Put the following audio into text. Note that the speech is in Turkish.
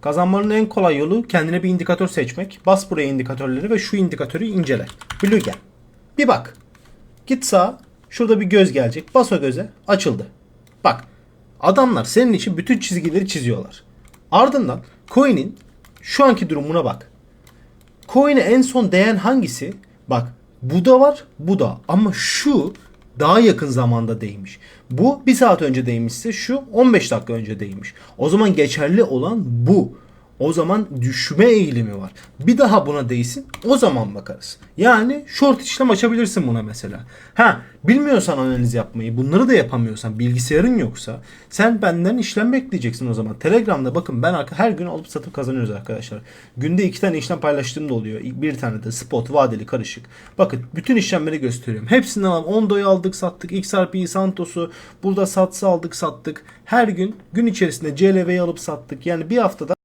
Kazanmanın en kolay yolu kendine bir indikatör seçmek. Bas buraya indikatörleri ve şu indikatörü incele. Blue gel. Bir bak. Git sağa. Şurada bir göz gelecek. Bas o göze. Açıldı. Bak. Adamlar senin için bütün çizgileri çiziyorlar. Ardından coin'in şu anki durumuna bak. Coin'e en son değen hangisi? Bak bu da var bu da ama şu daha yakın zamanda değmiş. Bu bir saat önce değmişse şu 15 dakika önce değmiş. O zaman geçerli olan bu. O zaman düşme eğilimi var. Bir daha buna değsin o zaman bakarız. Yani short işlem açabilirsin buna mesela. Ha bilmiyorsan analiz yapmayı bunları da yapamıyorsan bilgisayarın yoksa sen benden işlem bekleyeceksin o zaman. Telegram'da bakın ben her gün alıp satıp kazanıyoruz arkadaşlar. Günde iki tane işlem paylaştığım da oluyor. Bir tane de spot vadeli karışık. Bakın bütün işlemleri gösteriyorum. Hepsinden alalım. Ondo'yu aldık sattık. XRP'yi Santos'u burada satsa aldık sattık. Her gün gün içerisinde CLV'yi alıp sattık. Yani bir haftada